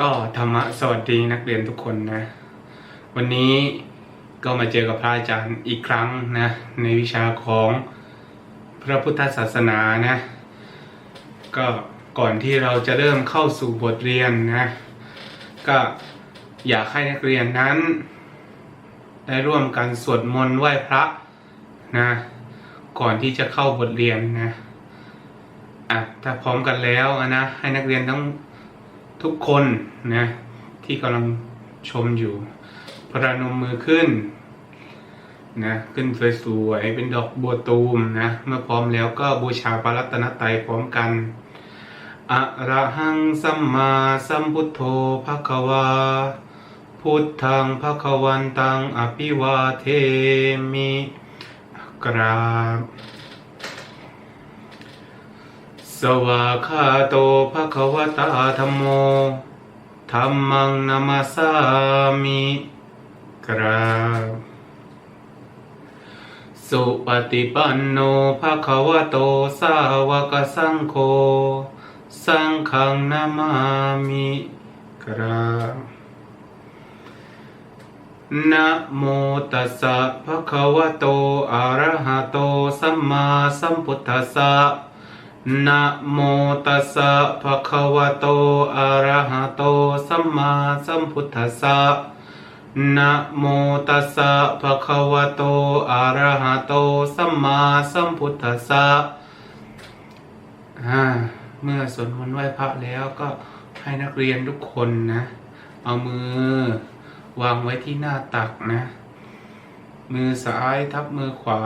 ก็ธรรมะสวัสดีนักเรียนทุกคนนะ วันนี้ก็มาเจอกับพระอาจารย์อีกครั้งนะ ในวิชาของพระพุทธศาสนานะ ก็ก่อนที่เราจะเริ่มเข้าสู่บทเรียนนะ ก็อยากให้นักเรียนนั้น ได้ร่วมกันสวดมนต์ไหว้พระนะ ก่อนที่จะเข้าบทเรียนนะอะถ้าพร้อมกันแล้วนะให้นักเรียนทั้ง ทุกคนนะที่กำลังชมอยู่ประนมมือขึ้นนะขึ้นสวยๆเป็นดอกบัวตูมนะเมื่อพร้อมแล้วก็บูชาพระรัตนตรัยพร้อมกันอะระหังสัมมาสัมพุทโธภะคะวา พุทธังภะคะวันตังอภิวาเทมิกราบ สวากขาโตภะคะวตาธัมโมธัมมังนามาสามิกราบสุปฏิปันโนภะคะวะโตสาวกสังโฆสังฆังนามามิกราบนะโมตัสสะภะคะวะโตอะระหะโตสัมมาสัมพุทธัสสะ นะโมตัสสะภะคะวะโต อะระหะโต สัมมาสัมพุทธัสสะนะโมตัสสะภะคะวะโต อะระหะโต สัมมาสัมพุทธัสสะเมื่อสวดมนต์ไหว้พระแล้วก็ให้นักเรียนทุกคนนะ เอามือวางไว้ที่หน้าตักนะ มือซ้ายทับมือขวา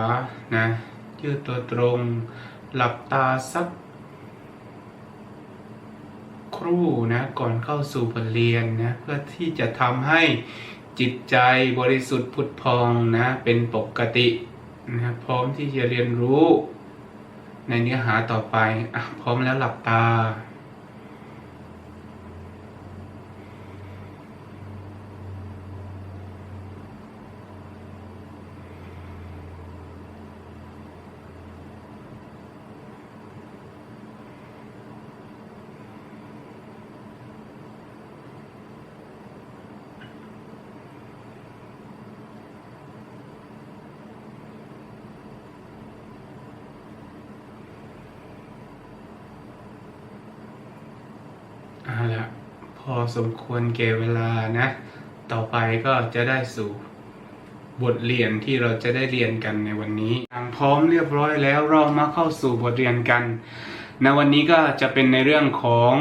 นะยืดตัวตรง หลับตาสัก ครู่นะก่อนเข้าสู่บทเรียนนะเพื่อที่จะทำให้จิตใจบริสุทธิ์ผุดพองนะเป็นปกตินะพร้อมที่จะเรียนรู้ในเนื้อหาต่อไปอพร้อมแล้วหลับตา เอาละพอสมควรแก่เวลานะ ต่อไปก็จะได้สู่บทเรียนที่เราจะได้เรียนกันในวันนี้ทางพร้อมเรียบร้อยแล้วเรามาเข้าสู่บทเรียนกันในวันนี้ก็จะเป็นในเรื่องของ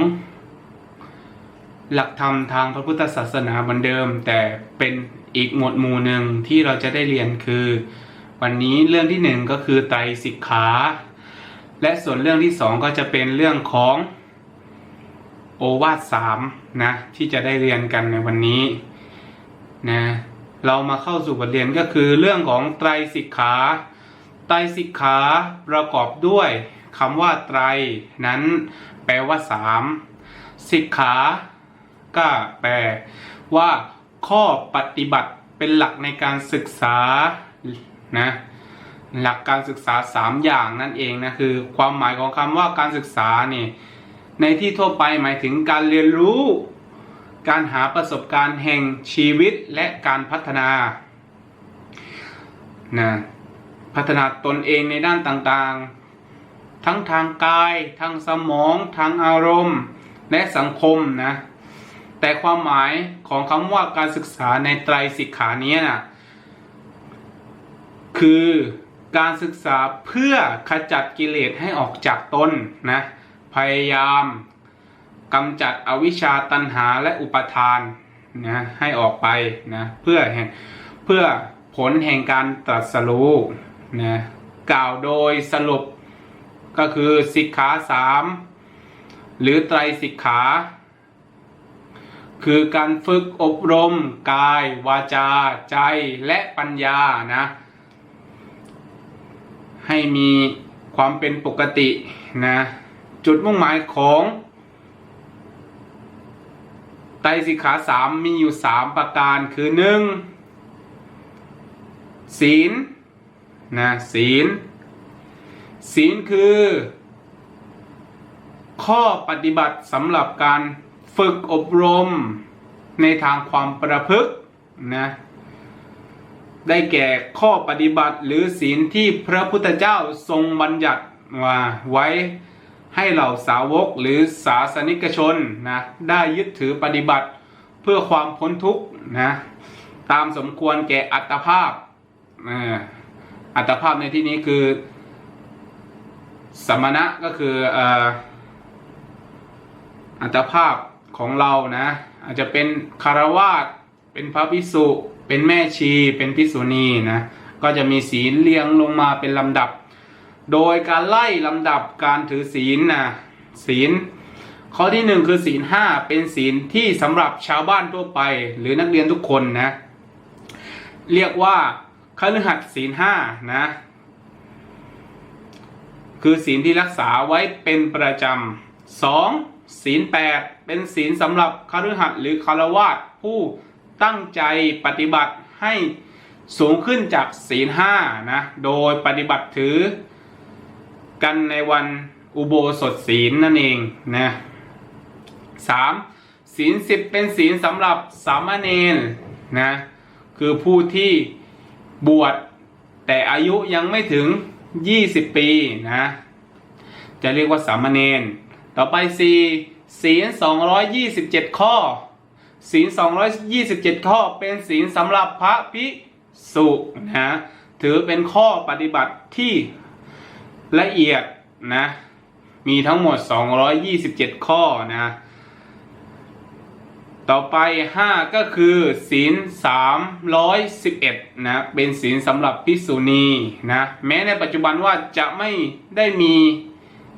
หลักธรรมทางพระพุทธศาสนาเหมือนเดิม แต่เป็นอีกหมวดหมู่หนึ่งที่เราจะได้เรียนคือ วันนี้เรื่องที่หนึ่งก็คือไตรสิกขา และส่วนเรื่องที่สองก็จะเป็นเรื่องของ โอวาทสามนะที่จะได้เรียนกันในวันนี้นะเรามาเข้าสู่บทเรียนก็คือเรื่องของไตรสิกขาไตรสิกขาประกอบด้วยคำว่าไตรนั้นแปลว่าสามสิกขาก็แปลว่าข้อปฏิบัติเป็นหลักในการศึกษานะหลักการศึกษาสามอย่างนั่นเองนะคือ ความหมายของคำว่าการศึกษานี่ ในที่ทั่วไปหมายถึงการเรียนรู้ การหาประสบการณ์แห่งชีวิตและการพัฒนานะพัฒนาตนเองในด้านต่างๆ ทั้งทางกาย ทางสมอง ทางอารมณ์ และสังคมนะแต่ความหมายของคำว่าการศึกษาในไตรสิกขานี้นะคือการศึกษาเพื่อขจัดกิเลสให้ออกจากตนนะ พยายามกำจัดอวิชชาตันหาและอุปทานนะให้ออกไปนะเพื่อแห่งเพื่อผลแห่งการตรัสรู้นะกล่าวโดยสรุปก็คือสิกขาสามหรือไตรสิกขา คือการฝึกอบรม กาย วาจา ใจและปัญญานะให้มีความเป็นปกตินะ จุดมุ่งหมายของไตรสิกขาสามมีอยู่สามประการคือหนึ่งศีลนะศีล ศีลคือ ข้อปฏิบัติสำหรับการฝึกอบรมในทางความประพฤตินะได้แก่ข้อปฏิบัติหรือศีลที่พระพุทธเจ้าทรงบัญญัติมาไว้ ให้เหล่าสาวกหรือศาสนิกชนนะได้ยึดถือปฏิบัติเพื่อความพ้นทุกข์นะตามสมควรแก่อัตภาพอัตภาพในที่นี้คือ สมณะก็คืออ่ออัตภาพของเรานะอาจจะเป็นคารวาสเป็นพระภิกษุ เป็นแม่ชี เป็นภิกษุณีนะก็จะมีศีลเรียงลงมาเป็นลำดับ โดยการไล่ลำดับการถือศีลนะศีล ข้อที่หนึ่งคือศีลห้าเป็นศีลที่สำหรับชาวบ้านทั่วไป หรือนักเรียนทุกคนนะเรียกว่าคฤหัสถ์ศีลห้านะคือศีลที่รักษาไว้เป็นประจำสองศีลแปดเป็นศีลสำหรับคฤหัสถ์หรือคารวาสผู้ตั้งใจปฏิบัติให้สูงขึ้นจากศีลห้านะ โดยปฏิบัติถือ กันในวันอุโบสถศีลนั่นเองนะสามศีลสิบเป็นศีลสำหรับสามเณรนะคือผู้ที่บวชแต่อายุยังไม่ถึง 20 ปีนะจะเรียกว่าสามเณรต่อไปสี่ศีล227 ข้อ ศีล 227 ข้อเป็นศีลสำหรับพระภิกษุนะถือเป็นข้อปฏิบัติที่ ละเอียดนะ มีทั้งหมด 227 ข้อนะ ต่อไป 5 ก็คือศีล311นะ เป็นศีลสำหรับภิกษุณีนะ แม้ในปัจจุบันว่าจะไม่ได้มี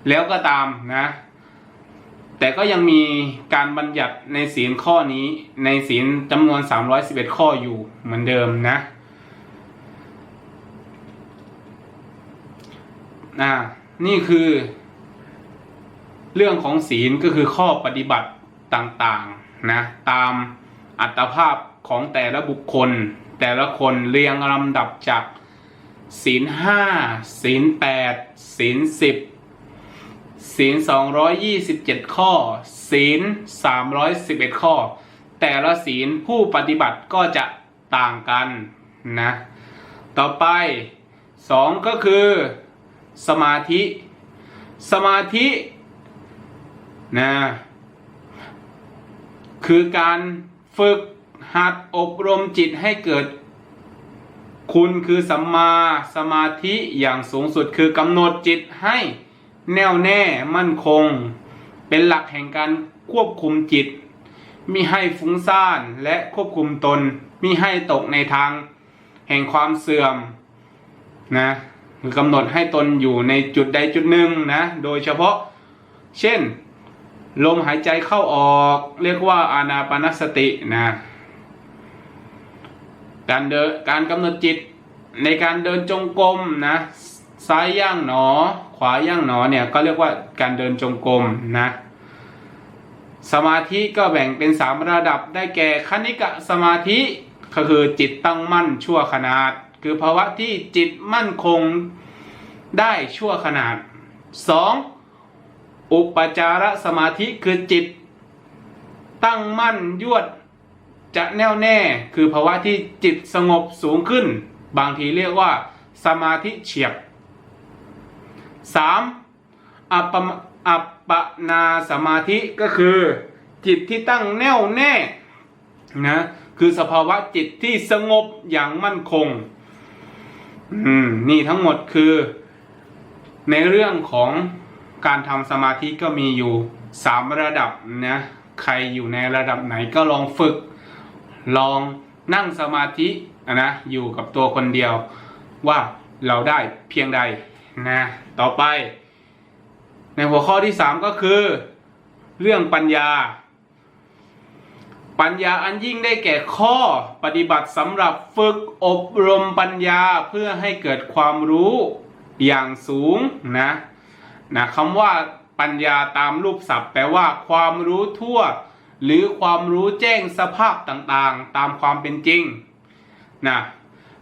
แล้วก็ตามนะ แต่ก็ยังมีการบัญญัติในศีลข้อนี้ในศีลจำนวน 311 ข้ออยู่เหมือนเดิมนะ อ่านี่คือ เรื่องของศีลก็คือข้อปฏิบัติต่างๆนะตามอัตภาพของแต่ละบุคคล แต่ละคนเรียงลำดับจากศีลห้าศีลแปดศีลสิบศีลสองร้อยยี่สิบเจ็ดข้อ ศีลสามร้อยสิบเอ็ดข้อ แต่ละศีลผู้ปฏิบัติก็จะต่างกันนะ ต่อไปสองก็คือ สมาธิ สมาธินะคือการฝึกหัดอบรมจิตให้เกิด คุณคือสัมมาสมาธิอย่างสูงสุดคือกำหนดจิตให้แน่วแน่มั่นคง เป็นหลักแห่งการควบคุมจิต มิให้ฟุ้งซ่านและควบคุมตนมิให้ตกในทาง แห่งความเสื่อมนะ คือกำหนดให้ตนอยู่ในจุดใดจุดหนึ่งนะ โดยเฉพาะ เช่น ลมหายใจเข้าออก เรียกว่าอานาปานสตินะ การเดินการกำหนดจิตในการเดินจงกรมนะ ซ้ายย่างหนอ ขวาย่างหนอเนี่ยก็เรียกว่าการเดินจงกรมนะสมาธิก็แบ่งเป็นสามระดับได้แก่คณิกะสมาธิก็คือจิตตั้งมั่นชั่วขนาด คือภาวะที่จิตมั่นคงได้ชั่วขนาดสองอุปจารสมาธิคือจิต ตั้งมั่นยวดจะแน่วแน่คือภาวะที่จิตสงบสูงขึ้น บางทีเรียกว่าสมาธิเฉียบ 3. อัปปมอัปปนาสมาธิก็คือ จิตที่ตั้งแน่วแน่นะคือสภาวะจิตที่สงบอย่างมั่นคง อืมนี่ทั้งหมดคือ ในเรื่องของการทำสมาธิก็มีอยู่สามระดับนะใครอยู่ในระดับไหนก็ลองฝึก ลองนั่งสมาธินะอยู่กับตัวคนเดียวว่าเราได้เพียงใดนะต่อไป ในหัวข้อที่ 3 ก็คือ เรื่องปัญญา ปัญญาอันยิ่งได้แก่ข้อปฏิบัติสำหรับฝึกอบรมปัญญาเพื่อให้เกิดความรู้อย่างสูงนะนะคำว่าปัญญาตามรูปศัพท์แปลว่าความรู้ทั่ว หรือความรู้แจ้งสภาพต่างๆ ตามความเป็นจริงนะ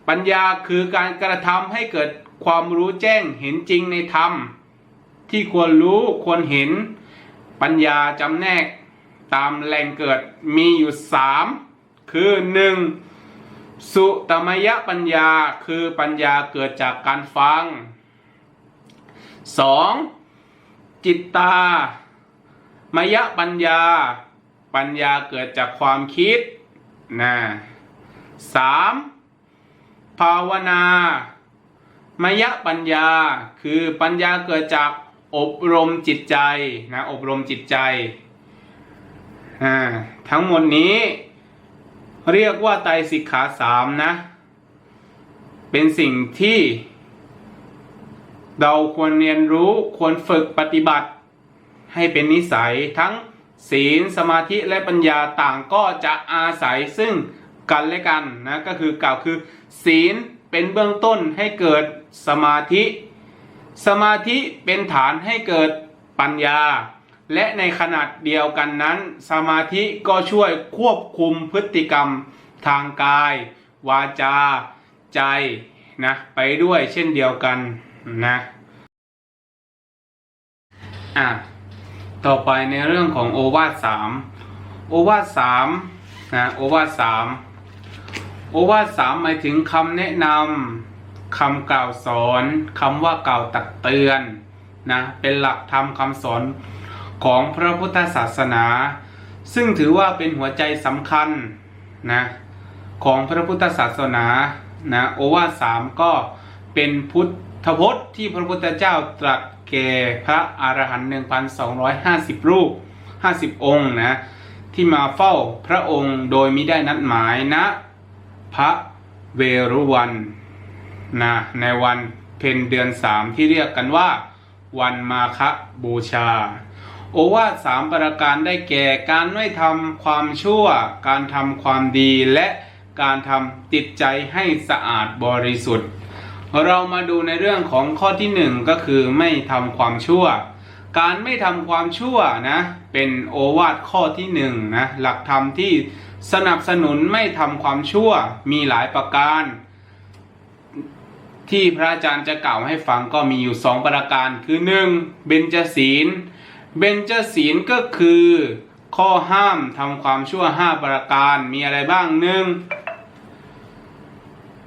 ปัญญาคือการกระทำให้เกิดความรู้แจ้งเห็นจริงในธรรม ที่ควรรู้ควรเห็น ปัญญาจำแนก ตามแหล่งเกิดมีอยู่สามคือหนึ่งสุตมยปัญญาคือปัญญาเกิดจากการฟังสองจิตตามยปัญญา ปัญญาเกิดจากความคิดนะสามภาวนา มยปัญญา คือปัญญาเกิดจากอบรมจิตใจนะอบรมจิตใจ อ่าทั้งหมดนี้ เรียกว่าไตรสิกขาสามนะ เป็นสิ่งที่ เราควรเรียนรู้ควรฝึกปฏิบัติ ให้เป็นนิสัยทั้งศีลสมาธิและปัญญาต่างก็จะอาศัยซึ่งกันและกันนะก็คือกล่าวคือ ศีลเป็นเบื้องต้นให้เกิดสมาธิ สมาธิเป็นฐานให้เกิดปัญญา และในขนาดเดียวกันนั้น สมาธิก็ช่วยควบคุมพฤติกรรมทางกาย วาจา ใจนะไปด้วยเช่นเดียวกันนะอะต่อไปในเรื่องของโอวาทสามโอวาทสามนะโอวาทสามโอวาทสามหมายถึงคำแนะนำคำกล่าวสอนคำว่ากล่าวตักเตือนนะเป็นหลักธรรมคำสอน ของพระพุทธศาสนา ซึ่งถือว่าเป็นหัวใจสำคัญนะของพระพุทธศาสนานะโอวาสามก็เป็นพุทธพจน์ที่พระพุทธเจ้าตรัสแก่พระอรหันต์1,250รูป50องค์นะที่มาเฝ้าพระองค์โดยมิได้นัดหมายนะพระเวรุวันนะในวันเพ็ญเดือนสามที่เรียกกันว่า วันมาคบูชา โอวาทสามประการได้แก่การไม่ทำความชั่ว การทำความดีและการทำจิตใจให้สะอาดบริสุทธิ์ เรามาดูในเรื่องของข้อที่หนึ่งก็คือไม่ทำความชั่ว การไม่ทำความชั่วนะเป็นโอวาทข้อที่หนึ่งนะหลักธรรมที่สนับสนุนไม่ทำความชั่วมีหลายประการ ที่พระอาจารย์จะกล่าวให้ฟังก็มีอยู่สองประการคือหนึ่งเบญจศีล เบญจศีลก็คือ ข้อห้ามทำความชั่วห้าประการมีอะไรบ้างหนึ่ง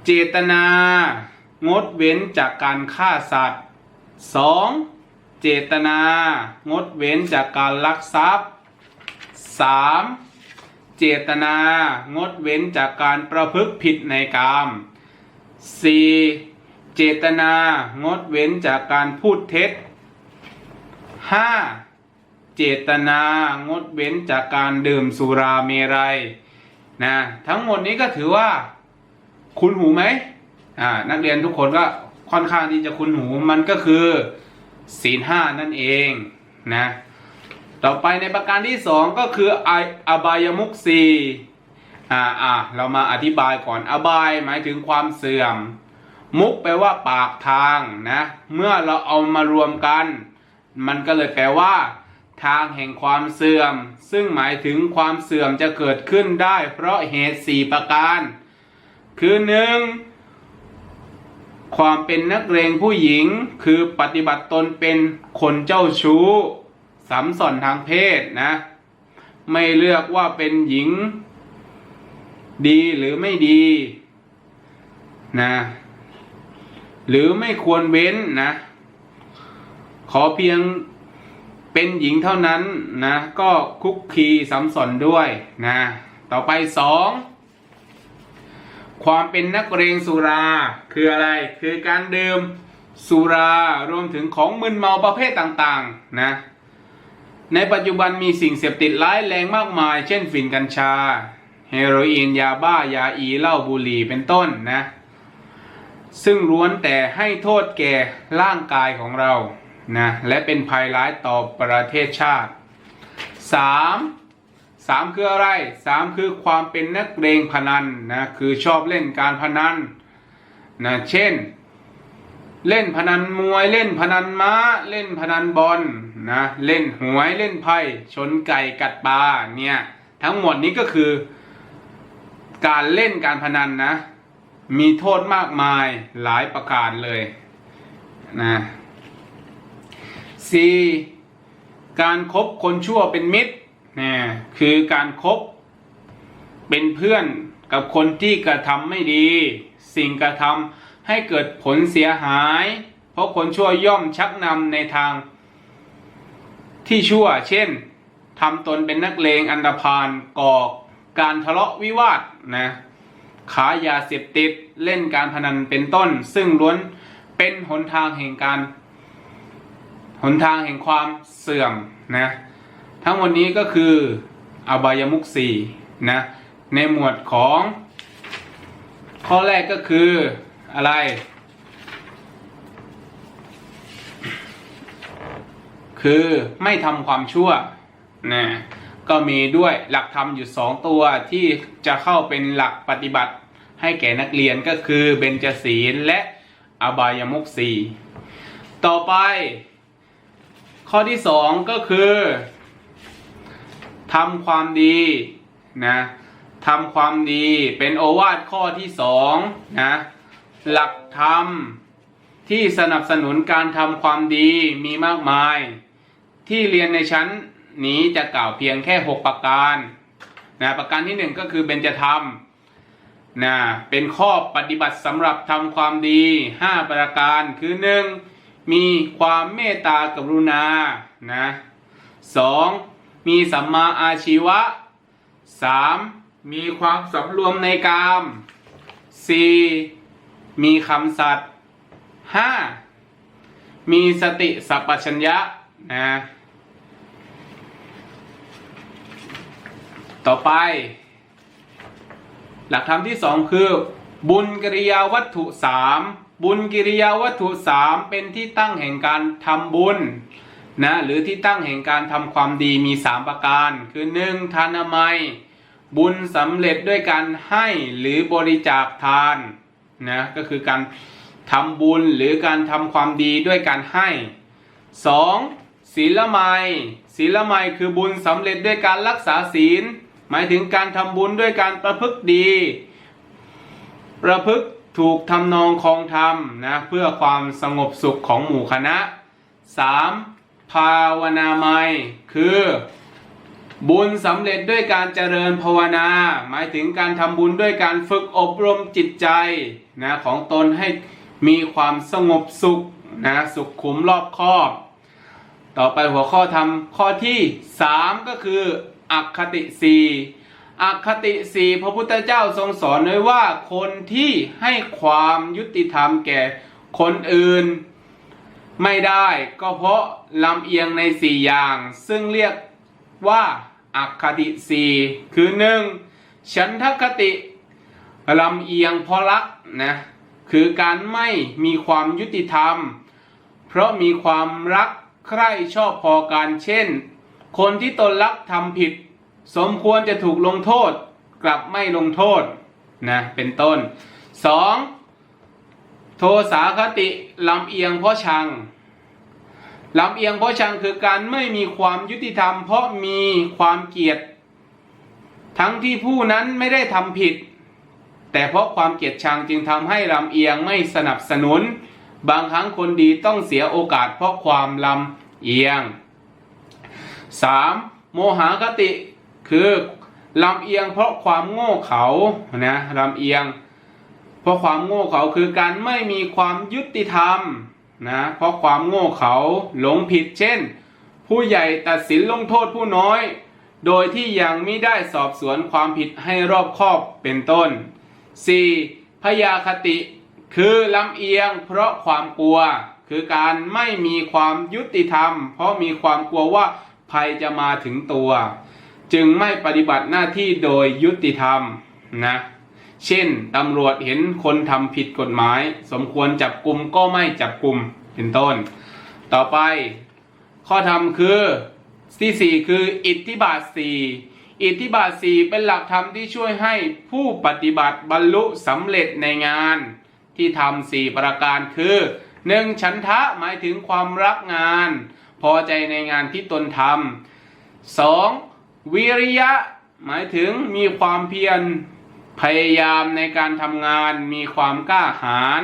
เจตนา งดเว้นจากการฆ่าสัตว์ 2. เจตนา งดเว้นจากการลักทรัพย์ 3. เจตนา งดเว้นจากการประพฤติผิดในกาม 4. เจตนา งดเว้นจากการพูดเท็จ 5. เจตนางดเว้นจากการดื่มสุราเมรัยนะทั้งหมดนี้ก็ถือว่าคุ้นหูไหมอ่านักเรียนทุกคนก็ค่อนข้างที่จะคุ้นหูมันก็คือศีลห้านั่นเองนะต่อไปในประการที่สองก็คือไออบายมุกสีอ่าอ่าเรามาอธิบายก่อนอบายหมายถึงความเสื่อม มุกแปลว่าปากทางนะเมื่อเราเอามารวมกัน มันก็เลยแปลว่า ทางแห่งความเสื่อม ซึ่งหมายถึงความเสื่อมจะเกิดขึ้นได้ เพราะเหตุสี่ประการ คือหนึ่งความเป็นนักเลงผู้หญิงคือปฏิบัติตนเป็นคนเจ้าชู้สัมสอนทางเพศนะ ไม่เลือกว่าเป็นหญิง ดีหรือไม่ดีนะหรือไม่ควรเว้นนะ ขอเพียง เป็นหญิงเท่านั้นนะก็คุกคีสัมสอนด้วยนะต่อไปสองความเป็นนักเรงสุราคืออะไรคือการดื่มสุรารวมถึงของมึนเมาประเภทต่างๆนะในปัจจุบันมีสิ่งเสพติดร้ายแรงมากมาย เช่นฝิ่นกัญชา เฮโรอีนยาบ้ายาอีเหล้าบุหรี่เป็นต้นนะซึ่งล้วนแต่ให้โทษแก่ร่างกายของเรา นะและเป็นภัยร้ายต่อประเทศชาติ 3. สามคืออะไรสามคือความเป็นนักเลงพนันนะคือชอบเล่นการพนันนะเช่น เล่นพนันมวยเล่นพนันม้า เล่นพนันบอลนะเล่นหวยเล่นไพ่ชนไก่กัดปลาเนี่ยทั้งหมดนี้ก็คือ การเล่นการพนันนะมีโทษมากมายหลายประการเลยนะ 4. การครบคนชั่วเป็นมิตรนะคือการครบเป็นเพื่อนกับคนที่กระทำไม่ดี สิ่งกระทำให้เกิดผลเสียหาย เพราะคนชั่วย่อมชักนำในทาง ที่ชั่ว เช่นทำตนเป็นนักเลงอันดพาลก่อการทะเลาะวิวาทนะขายยาเสพติดเล่นการพนันเป็นต้น ซึ่งล้วนเป็นหนทางแห่งการ หนทางแห่งความเสื่อมนะทั้งหมดนี้ก็คืออบายมุขสี่นะในหมวดของ ข้อแรกก็คืออะไร คือไม่ทำความชั่วนะก็มีด้วยหลักธรรมอยู่สองตัวที่จะเข้าเป็นหลักปฏิบัติให้แก่นักเรียนก็คือเบญจศีลและอบายมุขสี่ต่อไป ข้อที่สองก็คือทำความดีนะทำความดีเป็นโอวาทข้อที่สองนะหลักธรรมที่สนับสนุนการทำความดีมีมากมาย ที่เรียนในชั้นนี้จะกล่าวเพียงแค่ 6 ประการนะประการที่ 1 ก็คือเบญจธรรมนะเป็นข้อปฏิบัติสำหรับทำความดี 5 ประการคือ 1. มีความเมตตากรุณานะ 2. มีสัมมาอาชีวะ 3. มมีความสำรวมในกาม 4. มีคำสัตย์ 5. มีสติสัพพัญญะนะต่อไป หลักธรรมที่สองคือ บุญกิริยาวัตถุสาม บุญกิริยาวัตถุสามเป็นที่ตั้งแห่งการทำบุญนะหรือที่ตั้งแห่งการทำความดีมีสามประการ คือหนึ่งทานามัย บุญสำเร็จด้วยการให้หรือบริจาคทานนะก็คือการทำบุญหรือการทำความดีด้วยการให้ 2. ศีลไมยศีลไมยคือบุญสำเร็จด้วยการรักษาศีล หมายถึงการทำบุญด้วยการประพฤติดี ประพฤติ ถูกทำนองคองธรรมนะเพื่อความสงบสุขของหมู่คณะ 3. ภาวนาไมคือบุญสำเร็จด้วยการเจริญภาวนา หมายถึงการทำบุญด้วยการฝึกอบรมจิตใจนะของตนให้มีความสงบสุขนะสุขขุมรอบคอบ ต่อไปหัวข้อทำข้อที่ 3 ก็คือ อักคติสี อคติสี่พระพุทธเจ้าทรงสอนไว้ว่าคนที่ให้ความยุติธรรมแก่คนอื่นไม่ได้ก็เพราะลำเอียงในสี่อย่าง ซึ่งเรียกว่าอักคติสี่คือหนึ่งฉันทคติลำเอียงเพราะรักนะคือการไม่มีความยุติธรรม เพราะมีความรักใคร่ชอบพอกันเช่น คนที่ตนรักทำผิด สมควรจะถูกลงโทษ กลับไม่ลงโทษนะเป็นต้น 2. โทสาคติลำเอียงเพราะชังลำเอียงเพราะชังคือการไม่มีความยุติธรรม เพราะมีความเกลียด ทั้งที่ผู้นั้นไม่ได้ทำผิด แต่เพราะความเกลียดชังจึงทำให้ลำเอียงไม่สนับสนุน บางครั้งคนดีต้องเสียโอกาสเพราะความลำเอียง 3. โมหคติ คือลำเอียงเพราะความโง่เขานะลำเอียง เพราะความโง่เขาคือการไม่มีความยุติธรรมนะเพราะความโง่เขาหลงผิดเช่น ผู้ใหญ่ตัดสินลงโทษผู้น้อย โดยที่ยังไม่ได้สอบสวนความผิดให้รอบคอบเป็นต้น 4. พยาคติคือลำเอียงเพราะความกลัว คือการไม่มีความยุติธรรม เพราะมีความกลัวว่าภัยจะมาถึงตัว จึงไม่ปฏิบัติหน้าที่โดยยุติธรรมนะเช่นตำรวจเห็นคนทำผิดกฎหมาย สมควรจับกลุ่มก็ไม่จับกลุ่มเป็นต้น ต่อไป ข้อธรรมคือที่สี่คืออิทธิบาทสี่อิทธิบาทสี่เป็นหลักธรรมที่ช่วยให้ผู้ปฏิบัติบรรลุสำเร็จในงาน ที่ทำสี่ประการคือหนึ่งฉันทะหมายถึงความรักงาน พอใจในงานที่ตนทำสอง วิริยะหมายถึงมีความเพียรพยายามในการทำงานมีความกล้าหาญ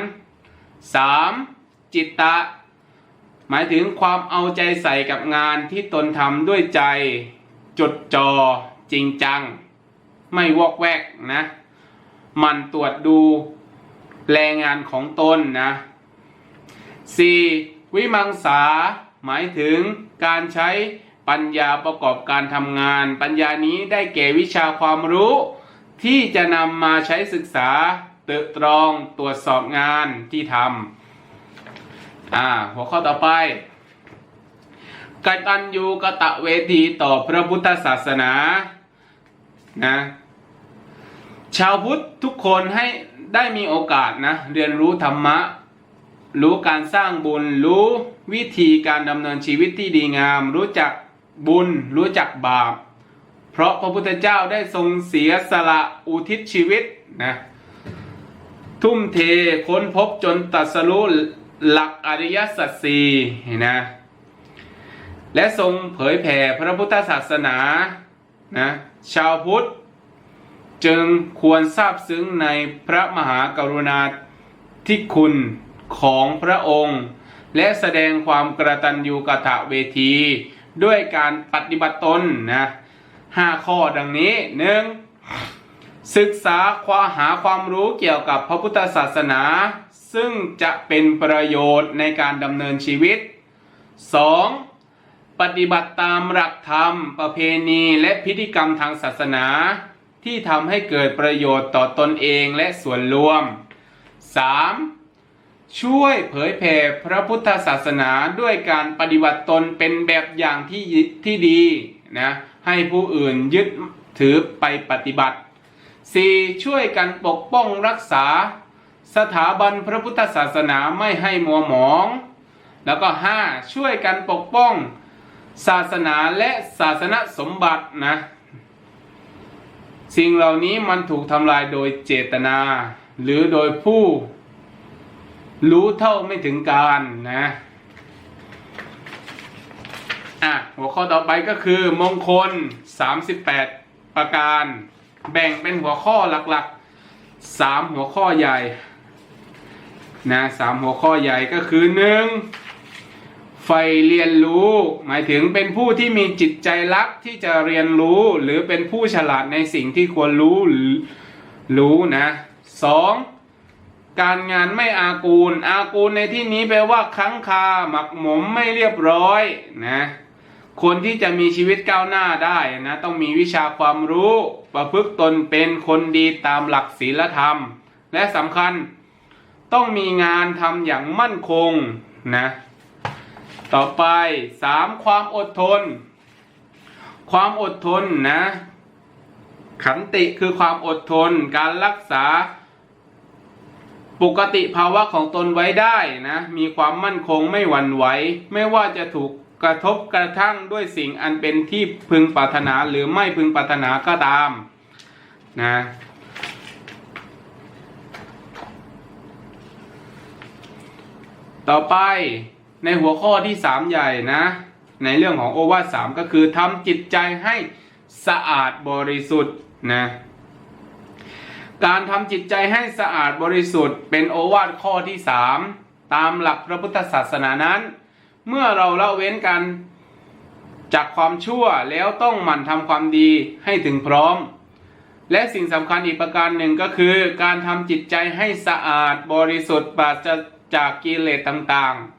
3. จิตตะ หมายถึงความเอาใจใส่กับงานที่ตนทำด้วยใจ จดจอจริงจัง ไม่วอกแวกนะ มันตรวจดูแรงงานของตนนะ 4. วิมังสา หมายถึงการใช้ ปัญญาประกอบการทำงาน ปัญญานี้ได้แก่วิชาความรู้ ที่จะนำมาใช้ศึกษาเติตรองตรวจสอบงานที่ทำอ่าหัวข้อต่อไปกตัญญูกะตะเวทีต่อพระพุทธศาสนานะชาวพุทธทุกคนให้ได้มีโอกาสนะเรียนรู้ธรรมะ รู้การสร้างบุญ รู้วิธีการดำเนินชีวิตที่ดีงาม รู้จัก บุญรู้จักบาป เพราะพระพุทธเจ้าได้ทรงเสียสละอุทิศชีวิตนะทุ่มเทค้นพบจนตรัสรู้หลักอริยสัจสี่นะและทรงเผยแผ่พระพุทธศาสนานะชาวพุทธ จึงควรทราบซึ้งในพระมหากรุณาธิคุณของพระองค์ และแสดงความกระตันยูกตะเวที ด้วยการปฏิบัติตนนะห้าข้อดังนี้หนึ่งศึกษาควาหาความรู้เกี่ยวกับพระพุทธศาสนา ซึ่งจะเป็นประโยชน์ในการดำเนินชีวิต 2. ปฏิบัติตามหลักธรรม ประเพณีและพิธีกรรมทางศาสนา ที่ทำให้เกิดประโยชน์ต่อตนเองและส่วนรวม 3. ช่วยเผยแผ่พระพุทธศาสนาด้วยการปฏิบัติตนเป็นแบบอย่างที่ที่ดีนะให้ผู้อื่นยึดถือไปปฏิบัติ 4. ช่วยกันปกป้องรักษา สถาบันพระพุทธศาสนาไม่ให้มัวหมอง แล้วก็ 5. ช่วยกันปกป้อง ศาสนาและศาสนสมบัตินะสิ่งเหล่านี้มันถูกทำลายโดยเจตนา หรือโดยผู้ รู้เท่าไม่ถึงการนะอะหัวข้อต่อไปก็คือมงคล 38 ประการ แบ่งเป็นหัวข้อหลักๆ 3 หัวข้อใหญ่นะสามหัวข้อใหญ่ก็คือหนึ่งใฝ่เรียนรู้ หมายถึงเป็นผู้ที่มีจิตใจรักที่จะเรียนรู้ หรือเป็นผู้ฉลาดในสิ่งที่ควรรู้รู้นะสอง การงานไม่อากูล อากูลในที่นี้แปลว่าค้างคาหมักหมมไม่เรียบร้อยนะคนที่จะมีชีวิตก้าวหน้าได้นะต้องมีวิชาความรู้ประพฤติตนเป็นคนดีตามหลักศีลธรรม และสำคัญต้องมีงานทำอย่างมั่นคงนะต่อไป 3. ความอดทน ความอดทนนะขันติคือความอดทนการรักษา ปกติภาวะของตนไว้ได้นะ มีความมั่นคงไม่หวั่นไหว ไม่ว่าจะถูกกระทบกระทั่งด้วยสิ่งอันเป็นที่พึงปรารถนาหรือไม่พึงปรารถนาก็ตามนะต่อไปในหัวข้อที่สามใหญ่นะ ในเรื่องของโอวาทสามก็คือทำจิตใจให้สะอาดบริสุทธิ์นะ การทำจิตใจให้สะอาดบริสุทธิ์ เป็นโอวาทข้อที่สามตามหลักพระพุทธศาสนานั้น เมื่อเราละเว้นกันจากความชั่วแล้วต้องหมั่นทำความดีให้ถึงพร้อม และสิ่งสำคัญอีกประการหนึ่งก็คือ การทำจิตใจให้สะอาดบริสุทธิ์ปราศจากกิเลสต่างๆ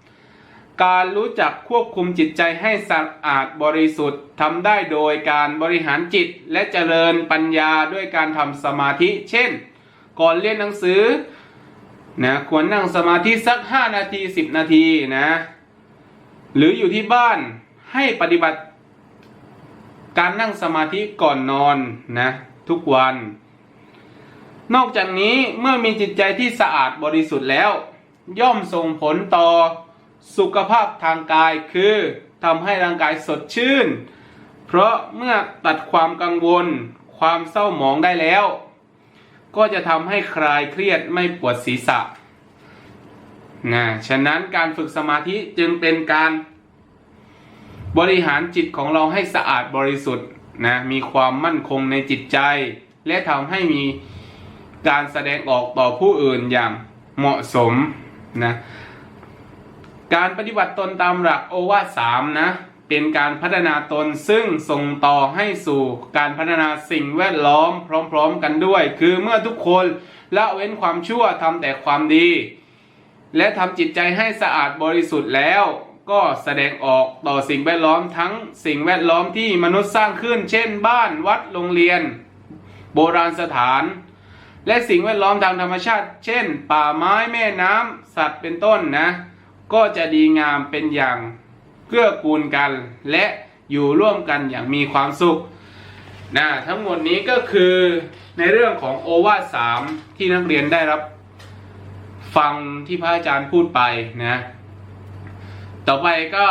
การรู้จักควบคุมจิตใจให้สะอาดบริสุทธิ์ทำได้โดยการบริหารจิตและเจริญปัญญาด้วยการทำสมาธิ เช่น ก่อนเรียนหนังสือนะควรนั่งสมาธิสัก 5 นาที 10 นาทีนะหรืออยู่ที่บ้านให้ปฏิบัติ การนั่งสมาธิก่อนนอนนะทุกวัน นอกจากนี้เมื่อมีจิตใจที่สะอาดบริสุทธิ์แล้ว ย่อมส่งผลต่อ สุขภาพทางกายคือทำให้ร่างกายสดชื่น เพราะเมื่อตัดความกังวล ความเศร้าหมองได้แล้ว ก็จะทำให้คลายเครียดไม่ปวดศีรษะนะฉะนั้นการฝึกสมาธิจึงเป็นการบริหารจิตของเราให้สะอาดบริสุทธิ์นะมีความมั่นคงในจิตใจ และทำให้มีการแสดงออกต่อผู้อื่นอย่างเหมาะสมนะ การปฏิบัติตนตามหลักโอวาทสามนะ เป็นการพัฒนาตนซึ่งส่งต่อให้สู่การพัฒนาสิ่งแวดล้อมพร้อมๆกันด้วย คือเมื่อทุกคนละเว้นความชั่วทำแต่ความดี และทำจิตใจให้สะอาดบริสุทธิ์แล้ว ก็แสดงออกต่อสิ่งแวดล้อมทั้งสิ่งแวดล้อมที่มนุษย์สร้างขึ้น เช่น บ้านวัดโรงเรียน โบราณสถาน และสิ่งแวดล้อมทางธรรมชาติ เช่น ป่าไม้แม่น้ำสัตว์เป็นต้นนะ ก็จะดีงามเป็นอย่างเกื้อกูลกัน และอยู่ร่วมกันอย่างมีความสุขนะทั้งหมดนี้ก็คือในเรื่องของโอวาทสามที่นักเรียนได้รับ ฟังที่พระอาจารย์พูดไปนะ ต่อไปก็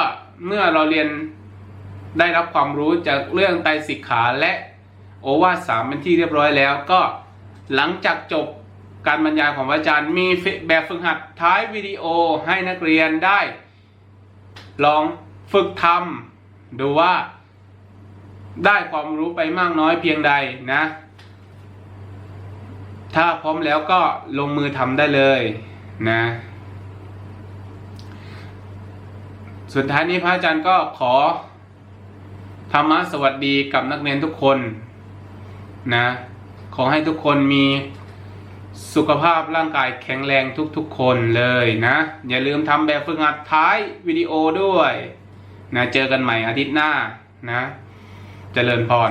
เมื่อเราเรียนได้รับความรู้จากเรื่องไตรสิกขาและโอวาทสามเป็นที่เรียบร้อยแล้วก็หลังจากจบ การบรรยายของอาจารย์มีแบบฝึกหัดท้ายวิดีโอให้นักเรียนได้ ลองฝึกทำดูว่า ได้ความรู้ไปมากน้อยเพียงใดนะ ถ้าพร้อมแล้วก็ลงมือทำได้เลยนะ สุดท้ายนี้พระอาจารย์ก็ขอธรรมะสวัสดีกับนักเรียนทุกคนนะ ขอให้ทุกคนมี สุขภาพร่างกายแข็งแรงทุกๆคนเลยนะ อย่าลืมทำแบบฝึกหัดท้ายวิดีโอด้วยนะเจอกันใหม่อาทิตย์หน้านะเจริญพร